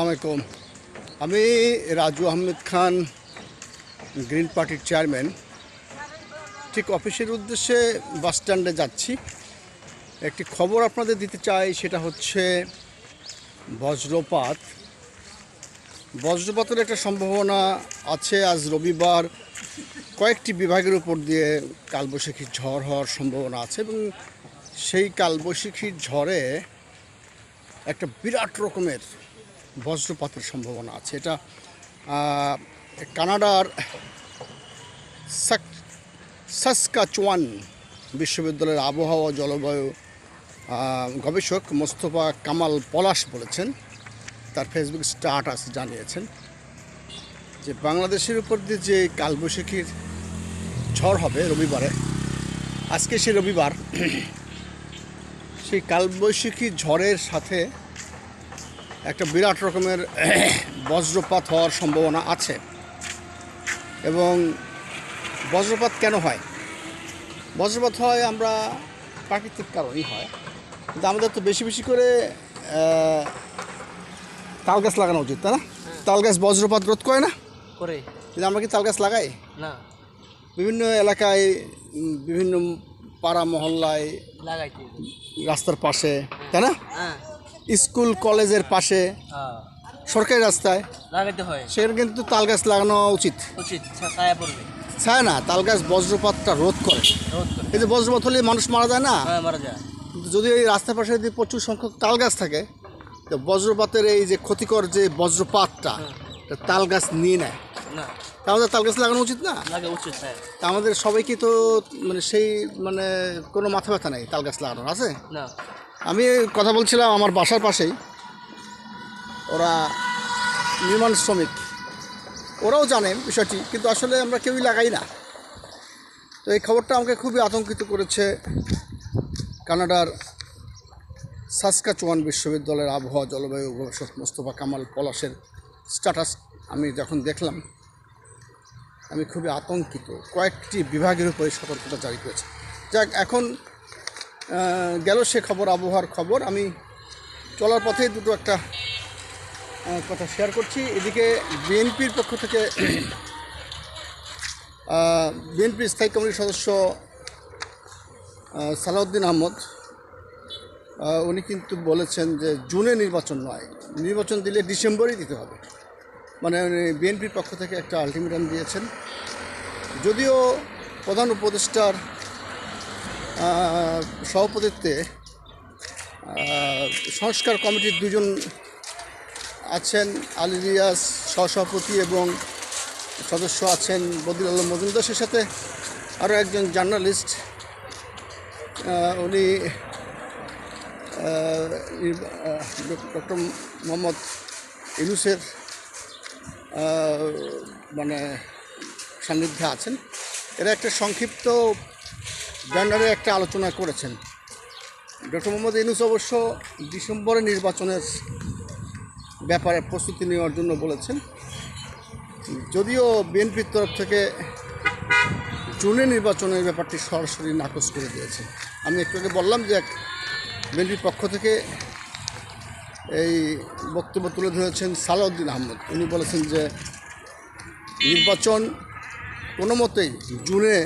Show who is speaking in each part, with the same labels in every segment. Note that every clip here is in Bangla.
Speaker 1: আলাইকুম। আমি রাজু আহমেদ খান, গ্রিন পার্টির চেয়ারম্যান। ঠিক অফিসের উদ্দেশ্যে বাস স্ট্যান্ডে যাচ্ছি। একটি খবর আপনাদের দিতে চাই, সেটা হচ্ছে বজ্রপাত। বজ্রপাতের একটা সম্ভাবনা আছে, আজ রবিবার কয়েকটি বিভাগের উপর দিয়ে কালবৈশাখী ঝড় হওয়ার সম্ভাবনা আছে এবং সেই কালবৈশাখীর ঝড়ে একটা বিরাট রকমের বজ্রপাতের সম্ভাবনা আছে। এটা কানাডার সাক সাসকাচওয়ান বিশ্ববিদ্যালয়ের আবহাওয়া জলবায়ু গবেষক মোস্তফা কামাল পলাশ বলেছেন। তার ফেসবুক স্টাটাস জানিয়েছেন যে বাংলাদেশের উপর দিয়ে যে কালবৈশাখীর ঝড় হবে রবিবারে, আজকে সে রবিবার, সেই কালবৈশাখী ঝড়ের সাথে একটা বিরাট রকমের বজ্রপাত হওয়ার সম্ভাবনা আছে। এবং বজ্রপাত কেন হয়? বজ্রপাত হয় আমরা প্রাকৃতিক কারণেই হয়। কিন্তু আমাদের তো বেশি বেশি করে তাল গাছ লাগানো উচিত তাই না? তাল গাছ বজ্রপাত রোধ করে না?
Speaker 2: করে।
Speaker 1: কিন্তু আমরা কি তাল গাছ লাগাই?
Speaker 2: না।
Speaker 1: বিভিন্ন এলাকায় বিভিন্ন পাড়া মহল্লায় রাস্তার পাশে তাই না?
Speaker 2: হ্যাঁ।
Speaker 1: স্কুল কলেজের পাশে
Speaker 2: হ্যাঁ।
Speaker 1: সরকারি রাস্তায়।
Speaker 2: লাগাইতে হয়।
Speaker 1: সেখানে কিন্তু তাল গাছ লাগানো উচিত।
Speaker 2: উচিত ছায়া পড়বে
Speaker 1: না তাল গাছ বজ্রপাতটা রোধ করে। এই যে বজ্রপাত হলে মানুষ মারা যায় না?
Speaker 2: হ্যাঁ মারা যায়।
Speaker 1: যদি এই রাস্তার পাশে যদি প্রচুর সংখ্যক তাল গাছ থাকে তো বজ্রপাতের এই যে ক্ষতিকর যে বজ্রপাতটা তাল গাছ নিয়ে নেয়।
Speaker 2: না।
Speaker 1: তা আমাদের তাল গাছ লাগানো উচিত না?
Speaker 2: লাগে উচিত হ্যাঁ।
Speaker 1: তা আমাদের সবাইকে তো মানে সেই মানে কোনো মাথা ব্যথা নেই তাল গাছ লাগানোর আছে?
Speaker 2: না।
Speaker 1: আমি কথা বলছিলাম আমার বাসার পাশেই। ওরা নির্মাণ শ্রমিক। ওরাও জানে বিষয়টি, কিন্তু আসলে আমরা কেউই লাগাই না। তো এই খবরটা আমাকে খুবই আতঙ্কিত করেছে কানাডার সাসকাচুয়ান বিশ্ববিদ্যালয়ের আবহাওয়া, জলবায়ু গবেষক মোস্তফা কামাল পলাশের স্ট্যাটাস আমি যখন দেখলাম, আমি খুবই আতঙ্কিত। কয়েকটি বিভাগের উপরে সতর্কতা জারি করেছে। যাক, এখন গেল সে খবর, আবহাওয়ার খবর। আমি চলার পথে দুটো একটা কথা শেয়ার করছি। এদিকে বিএনপির পক্ষ থেকে বিএনপির স্থায়ী কমিটির সদস্য সালাউদ্দিন আহমদ উনি কিন্তু বলেছেন যে জুনে নির্বাচন নয়, নির্বাচন দিলে ডিসেম্বরেই দিতে হবে। মানে উনি বিএনপির পক্ষ থেকে একটা আলটিমেটাম দিয়েছেন। যদিও প্রধান উপদেষ্টার সভাপতিত্বে সংস্কার কমিটির দুজন আছেন আলী রিয়াজ সহসভাপতি এবং সদস্য আছেন বদির আলম মজুমদার। সে সাথে আরও একজন জার্নালিস্ট উনি ডক্টর মোহাম্মদ ইউনুসের মানে সান্নিধ্যে আছেন। এরা একটা সংক্ষিপ্ত ব্যানারে একটা আলোচনা করেছেন। ডক্টর মোহাম্মদ ইনুস অবশ্য ডিসেম্বরে নির্বাচনের ব্যাপারে প্রস্তুতি নেওয়ার জন্য বলেছেন। যদিও বিএনপির তরফ থেকে জুনে নির্বাচনের ব্যাপারটি সরাসরি নাকচ করে দিয়েছে। আমি একটু আগে বললাম যে বিএনপির পক্ষ থেকে এই বক্তব্য তুলে ধরেছেন সালাউদ্দিন আহমদ। উনি বলেছেন যে নির্বাচন কোনো মতেই জুনে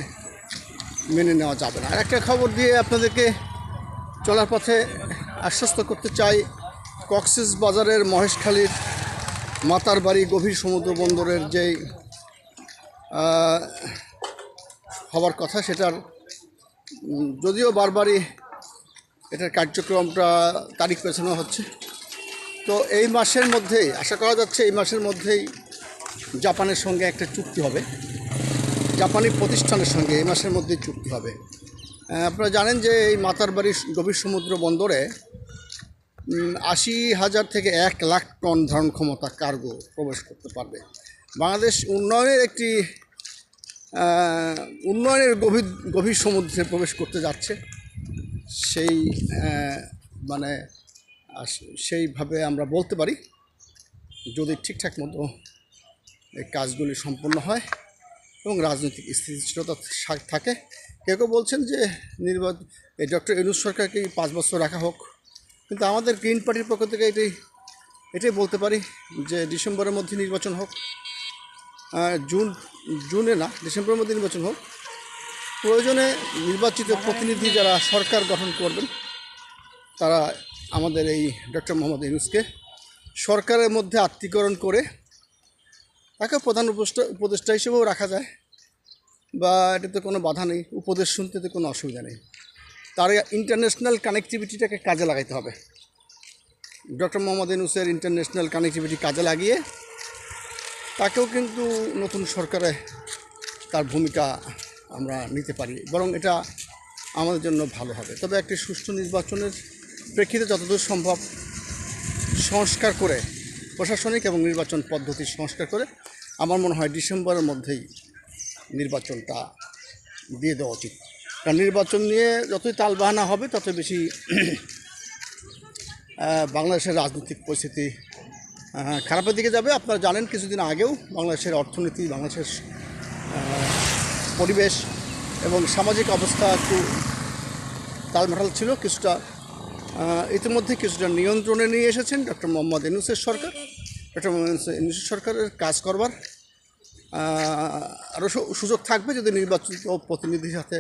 Speaker 1: মেনে নেওয়া যাবে না। একটা খবর দিয়ে আপনাদেরকে চলার পথে আশ্বস্ত করতে চাই, কক্সেস বাজারের মহেশখালীর মাতার বাড়ি গভীর সমুদ্র বন্দরের যেই হওয়ার কথা সেটার যদিও বারবারই এটার কার্যক্রমটা তারিখ পেছানো হচ্ছে। তো এই মাসের মধ্যেই, আশা করা যাচ্ছে এই মাসের মধ্যেই জাপানের সঙ্গে একটা চুক্তি হবে। জাপানি প্রতিষ্ঠানের সঙ্গে এই মাসের মধ্যে চুক্তি হবে। আপনারা জানেন যে এই মাতারবাড়ি গভীর সমুদ্র বন্দরে আশি হাজার থেকে এক লাখ টন ধারণ ক্ষমতা কার্গো প্রবেশ করতে পারবে। বাংলাদেশ উন্নয়নের একটি উন্নয়নের গভীর গভীর সমুদ্রে প্রবেশ করতে যাচ্ছে। সেই মানে সেইভাবে আমরা বলতে পারি। যদি ঠিকঠাক মতো এই কাজগুলি সম্পন্ন হয় এবং রাজনৈতিক স্থিতিশীলতা থাকে কেউ কেউ বলছেন যে নির্বাচন এই ডক্টর ইউনুস সরকারকে পাঁচ বছর রাখা হোক। কিন্তু আমাদের গ্রিন পার্টির পক্ষ থেকে এটাই এটাই বলতে পারি যে ডিসেম্বরের মধ্যে নির্বাচন হোক। জুন জুনে না, ডিসেম্বরের মধ্যে নির্বাচন হোক। প্রয়োজনে নির্বাচিত প্রতিনিধি যারা সরকার গঠন করবেন, তারা আমাদের এই ডক্টর মোহাম্মদ ইউনুসকে সরকারের মধ্যে আত্মীকরণ করে তাকে প্রধান উপদেষ্টা উপদেষ্টা হিসেবেও রাখা যায়। বা এটাতে কোনো বাধা নেই। উপদেশ শুনতে তো কোনো অসুবিধা নেই। তার ইন্টারন্যাশনাল কানেকটিভিটিটাকে কাজে লাগাইতে হবে। ডক্টর মোহাম্মদ ইউনুসের ইন্টারন্যাশনাল কানেক্টিভিটি কাজে লাগিয়ে তাকেও কিন্তু নতুন সরকারে তার ভূমিকা আমরা নিতে পারি। বরং এটা আমাদের জন্য ভালো হবে। তবে একটি সুষ্ঠু নির্বাচনের প্রেক্ষিতে যতদূর সম্ভব সংস্কার করে প্রশাসনিক এবং নির্বাচন পদ্ধতি সংস্কার করে আমার মনে হয় ডিসেম্বরের মধ্যেই নির্বাচনটা দিয়ে দেওয়া উচিত। কারণ নির্বাচন নিয়ে যতই তালবাহানা হবে তত বেশি বাংলাদেশের রাজনৈতিক পরিস্থিতি খারাপের দিকে যাবে। আপনারা জানেন কিছুদিন আগেও বাংলাদেশের অর্থনীতি, বাংলাদেশের পরিবেশ এবং সামাজিক অবস্থা একটু তালমাটাল ছিল। কিছুটা ইতিমধ্যে কিছুটা নিয়ন্ত্রণে নিয়ে এসেছেন ডক্টর মোহাম্মদ ইনুসের সরকার। ডক্টর মোহাম্মদ সরকারের কাজ করবার। আরও সুযোগ থাকবে যদি নির্বাচিত প্রতিনিধির সাথে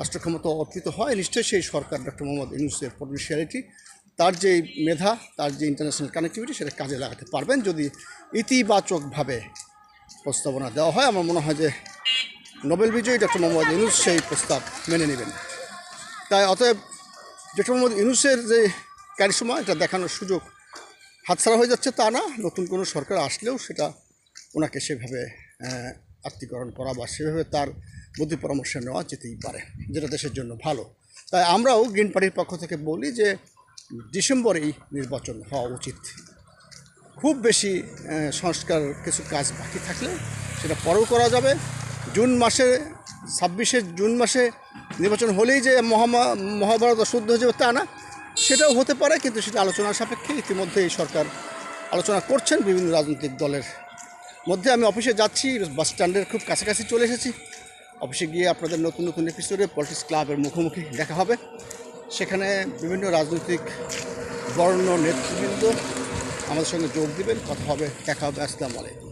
Speaker 1: রাষ্ট্র ক্ষমতা অর্পিত হয়, নিশ্চয়ই সেই সরকার ডক্টর মোহাম্মদ ইউনুসের পটেন্সিয়ালিটি তার যে মেধা, তার যে ইন্টারন্যাশনাল কানেক্টিভিটি সেটা কাজে লাগাতে পারবেন যদি ইতিবাচকভাবে প্রস্তাবনা দেওয়া হয়। আমার মনে হয় যে নোবেল বিজয়ী ডক্টর মোহাম্মদ ইউনুস সেই প্রস্তাব মেনে নেবেন। তাই অতএব ডক্টর মোহাম্মদ ইউনুসের যে ক্যারিসমা এটা দেখানোর সুযোগ হাতছাড়া হয়ে যাচ্ছে তা না। নতুন কোনো সরকার আসলেও সেটা ওনাকে সেভাবে আত্মীকরণ করা বা সেভাবে তার বুদ্ধি পরামর্শ নেওয়া যেতেই পারে, যেটা দেশের জন্য ভালো। তাই আমরাও গ্রিন পার্টির পক্ষ থেকে বলি যে ডিসেম্বরেই নির্বাচন হওয়া উচিত। খুব বেশি সংস্কার কিছু কাজ বাকি থাকলে সেটা পরেও করা যাবে। জুন মাসে, ছাব্বিশে জুন মাসে নির্বাচন হলেই যে মহামা, মহাভারত শুদ্ধ হয়ে যাবে তা না। সেটাও হতে পারে, কিন্তু সেটা আলোচনার সাপেক্ষে ইতিমধ্যে এই সরকার আলোচনা করছেন বিভিন্ন রাজনৈতিক দলের মধ্যে। আমি অফিসে যাচ্ছি, বাস স্ট্যান্ডের খুব কাছাকাছি চলে এসেছি। অফিসে গিয়ে আপনাদের নতুন নতুন এপিসোডে পলিটিক্স ক্লাবের মুখোমুখি দেখা হবে। সেখানে বিভিন্ন রাজনৈতিক বর্ণ নেতৃবৃন্দ আমাদের সঙ্গে যোগ দিবেন, কথা হবে, দেখা হবে, আসসালামু আলাইকুম।